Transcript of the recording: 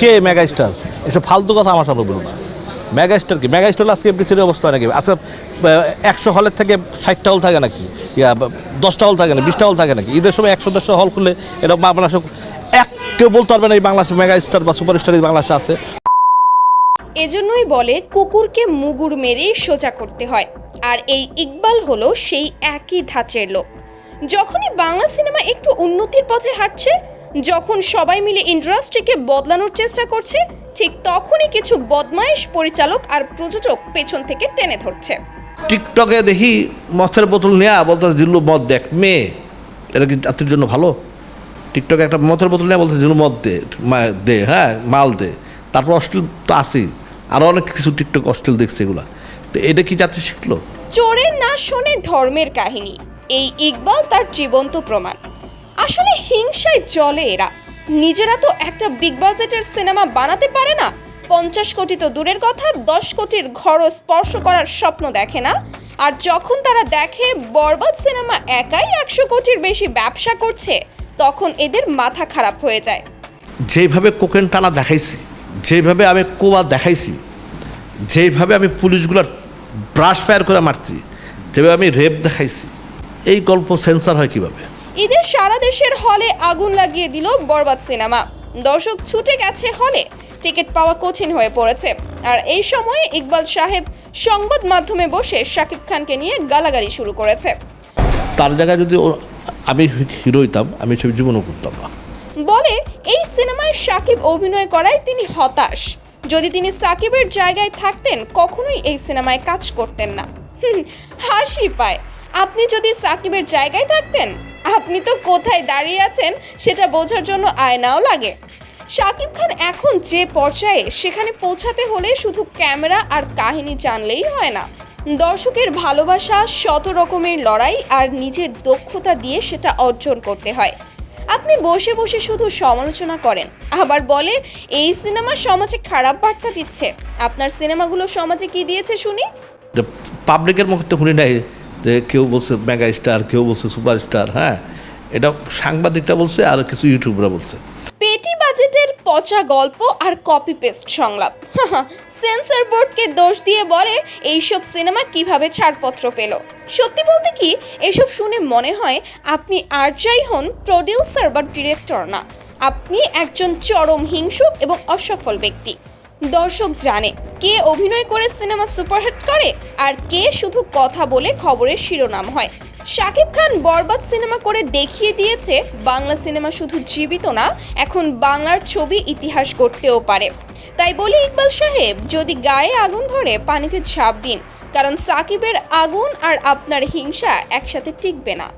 কে mega star এসব ফালতু কথা আমার সামনে বলুন মেগা স্টার কি? মেগা স্টার আজকে পিছিয়ে অবস্থা নাকি? আচ্ছা একশো হলের থেকে ষাটটা হল থাকে নাকি? ইয়া, দশটা হল থাকে না বিশটা হল থাকে নাকি? ঈদের সময় একশো দশটা হল খুললে এটা বাংলাদেশ এক কেউ বলতে পারবে না এই বাংলাদেশে মেগা স্টার বা সুপার স্টার এই বাংলাদেশে আছে। এজন্যই বলে কুকুরকে মুগুর মেরেই সোজা করতে হয়। আর এই ইকবাল হলো সেই একই ধাঁচের লোক। যখনই বাংলা সিনেমা একটু উন্নতির পথে হাঁটছে যখন সবাই মিলে ইন্ডাস্ট্রিকে বদলানোর চেষ্টা করছে ঠিক তখনই কিছু বদমাইশ পরিচালক আর প্রযোজক পেছন থেকে টেনে ধরছে। টিকটকে দেখি মথের বোতল নেয়া বলতে জিল্লু মদ দেখ মেয়ে এটা কি জাতির জন্য ভালো? টিকটকে একটা মথের বোতল নেয়া বলতে জিল্লু মদ দে দে হ্যাঁ মাল দে। তারপর অশ্লীল তো আছেই আরও অনেক কিছু টিকটক অশ্লীল দেখছে এগুলা। তো এটা কি জাতি শিখলো? চোরের না শোনে ধর্মের কাহিনী এই ইকবাল তার জীবন্ত প্রমাণ। আসলে হিংসায় জলে এরা। নিজেরা তো একটা বিগ বাজেটের সিনেমা বানাতে পারে না। পঞ্চাশ কোটি তো দূরের কথা, দশ কোটির ঘরও স্পর্শ করার স্বপ্ন দেখে না। আর যখন তারা দেখে বরবাদ সিনেমা একাই একশো কোটির বেশি ব্যবসা করছে, তখন এদের মাথা খারাপ হয়ে যায়। যেভাবে কোকেন টানা দেখাইছি, যেভাবে আমি কোয়া দেখাইছি, যেভাবে আমি পুলিশগুলোর ব্রাশ ফায়ার করে মারছি, যেভাবে আমি রেপ দেখাইছি, এই গল্প সেন্সার হয় কীভাবে? ঈদের সারা দেশের হলে আগুন লাগিয়ে দিল বরবাদ সিনেমা। দর্শক ছুটে গেছে হলে টিকিট পাওয়া কঠিন হয়ে পড়েছে। আর এই সময়ে ইকবাল সাহেব সংবাদ মাধ্যমে বসে শাকিব খানকে নিয়ে গালাগালি শুরু করেছে। তার জায়গায় যদি আমি হিরো হইতাম আমি সব জীবনও করতাম না। বলে এই সিনেমায় সাকিব অভিনয় করায় তিনি হতাশ। যদি তিনি সাকিবের জায়গায় থাকতেন কখনোই এই সিনেমায় কাজ করতেন না। হাসি পায়। আপনি যদি সাকিবের জায়গায় থাকতেন আপনি তো কোথায় দাঁড়িয়ে আছেন সেটা বোঝার জন্য আয়নাও লাগে। শাকিব খান এখন যে পর্যায়ে, সেখানে পৌঁছাতে হলে শুধু ক্যামেরা আর কাহিনী জানলেই হয় না। দর্শকের ভালোবাসা, শত রকমের লড়াই আর নিজের দক্ষতা দিয়ে সেটা অর্জন করতে হয়। আপনি বসে বসে শুধু সমালোচনা করেন, আবার বলে, এই সিনেমা সমাজে খারাপ বার্তা দিচ্ছে। আপনার সিনেমাগুলো সমাজে কি দিয়েছে শুনি? পাবলিকের মুখে তো শুনি নাই। যে কেউ বলছে মেগা স্টার কেউ বলছে সুপার স্টার হ্যাঁ? এটা সাংবাদিকটা বলছে আর কিছু ইউটিউবরা বলছে। পেটি বাজেটের পচা গল্প আর কপি পেস্ট সংলাপ। সেন্সর বোর্ডকে দোষ দিয়ে বলে এইসব সিনেমা কীভাবে ছাড়পত্র পেল? সত্যি বলতে কি, এসব শুনে মনে হয় আপনি আর যাই হন প্রডিউসার বা ডিরেক্টর না। আপনি একজন চরম হিংসুক এবং অসফল ব্যক্তি। দর্শক জানে কে অভিনয় করে সিনেমা সুপারহিট করে আর কে শুধু কথা বলে খবরের শিরোনাম হয়। শাকিব খান বরবাদ সিনেমা করে দেখিয়ে দিয়েছে, বাংলা সিনেমা শুধু জীবিত না, এখন বাংলার ছবি ইতিহাস গড়তেও পারে। তাই বলি ইকবাল সাহেব, যদি গায়ে আগুন ধরে, পানিতে ঝাঁপ দিন, কারণ সাকিবের আগুন আর আপনার হিংসা একসাথে টিকবে না।